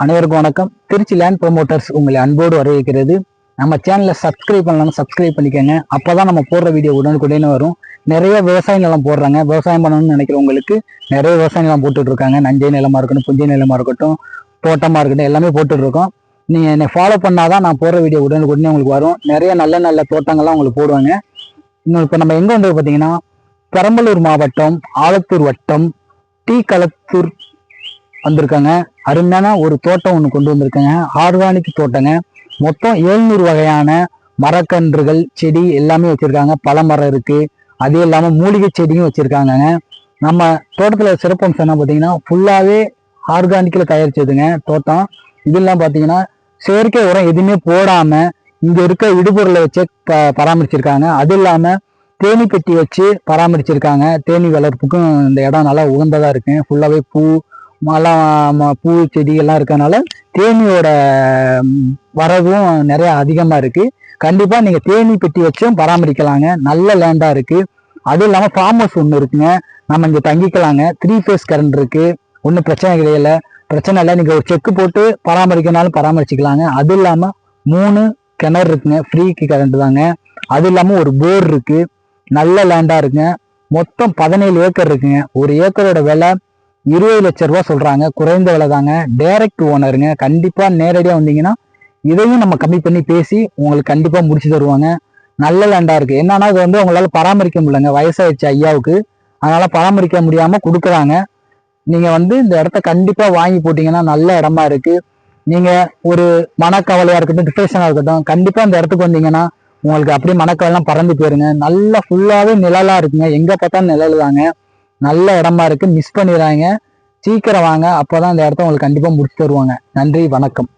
அனைவருக்கும் வணக்கம். Trichy land promoters உங்களை அன்போடு வரவேற்கிறது. நம்ம சேனலை சப்ஸ்கிரைப் பண்ணலாம் சப்ஸ்கிரைப் பண்ணிக்கோங்க. அப்பதான் நம்ம போடுற வீடியோ உடனுக்குடனே வரும். நிறைய விவசாய நிலம் போடுறாங்க. விவசாயம் பண்ணணும்னு நினைக்கிறவங்களுக்கு நிறைய விவசாய நிலம் போட்டுட்ருக்காங்க. நஞ்சை நிலமாக இருக்கட்டும் புஞ்சை நிலமாக இருக்கட்டும் தோட்டமாக இருக்கட்டும் எல்லாமே போட்டுட்ருக்கோம். நீங்கள் என்னை ஃபாலோ பண்ணால் தான் நான் போடுற வீடியோ உடனுக்குடனே உங்களுக்கு வரும். நிறைய நல்ல நல்ல தோட்டங்கள்லாம் உங்களுக்கு போடுவாங்க. இன்னும் இப்போ நம்ம எங்கே வந்து பார்த்தீங்கன்னா பெரம்பலூர் மாவட்டம் ஆலத்தூர் வட்டம் டி களத்தூர் வந்திருக்காங்க. அருமையான ஒரு தோட்டம் ஒன்று கொண்டு வந்திருக்காங்க. ஆர்கானிக் தோட்டங்க. மொத்தம் எழுநூறு வகையான மரக்கன்றுகள் செடி எல்லாமே வச்சிருக்காங்க. பழமரம் இருக்கு. அது இல்லாமல் மூலிகை செடியும் வச்சிருக்காங்கங்க. நம்ம தோட்டத்தில் சிறப்பம்சம் என்ன பார்த்தீங்கன்னா ஃபுல்லாகவே ஆர்கானிக்கில் தயாரிச்சதுங்க தோட்டம். இதெல்லாம் பார்த்தீங்கன்னா செயற்கை உரம் எதுவுமே போடாமல் இங்கே இருக்க இடுபொருளை வச்சு ப- பராமரிச்சிருக்காங்க. அது இல்லாமல் தேனி பெட்டி வச்சு பராமரிச்சிருக்காங்க. தேனி வளர்ப்புக்கும் இந்த இடம் நல்லா உகந்ததாக இருக்குங்க ஃபுல்லாகவே பூ மலம் ம- பூ செடிகள்லாம் இருக்கனால இருக்கறனால தேனியோட வரவும் நிறைய அதிகமா இருக்கு. கண்டிப்பா நீங்க தேனி பெட்டி வச்சும் பராமரிக்கலாங்க. நல்ல லேண்டா இருக்கு. அதுவும் இல்லாம ஃபார்ம் ஹவுஸ் ஒன்று இருக்குங்க. நம்ம இங்க தங்கிக்கலாங்க. த்ரீ ஃபேஸ் கரண்ட் இருக்கு. ஒன்றும் பிரச்சனை கிடையாது பிரச்சனை இல்லை. நீங்கள் ஒரு செக் போட்டு பராமரிக்கனாலும் பராமரிச்சுக்கலாங்க. அதுவும் இல்லாமல் மூணு கிணறு இருக்குங்க. ஃப்ரீக்கு கரண்ட் தாங்க. அதுவும் இல்லாமல் ஒரு போர் இருக்குது நல்ல லேண்டாக இருக்குங்க. மொத்தம் பதினேழு ஏக்கர் இருக்குங்க. ஒரு ஏக்கரோட விலை இருபது லட்ச ரூபா சொல்றாங்க குறைந்த விலை தாங்க. டைரக்ட் ஓனருங்க கண்டிப்பா நேரடியா வந்தீங்கன்னா இதையும் நம்ம கம்மி பண்ணி பேசி உங்களுக்கு கண்டிப்பா முடிச்சு தருவாங்க. நல்ல லேண்டா இருக்கு. என்னன்னா இது வந்து உங்களால பராமரிக்க முடியலங்க. வயசாயிடுச்சு ஐயாவுக்கு. அதனால பராமரிக்க முடியாம கொடுக்குறாங்க. நீங்க வந்து இந்த இடத்த கண்டிப்பா வாங்கி போட்டீங்கன்னா நல்ல இடமா இருக்கு. நீங்க ஒரு மனக்கவலையா இருக்கட்டும் டிப்ரெஷனா இருக்கட்டும் கண்டிப்பா இந்த இடத்துக்கு வந்தீங்கன்னா உங்களுக்கு அப்படியே மனக்கவலாம் பறந்து போயிருங்க. நல்லா ஃபுல்லாவே நிழலா இருக்குங்க. எங்க பார்த்தாலும் நிழல் தாங்க. நல்ல இடமா இருக்கு. மிஸ் பண்ணிடுறாங்க சீக்கிரம் வாங்க. அப்போதான் இந்த இடத்த உங்களுக்கு கண்டிப்பாக முடிச்சு தருவாங்க. நன்றி வணக்கம்.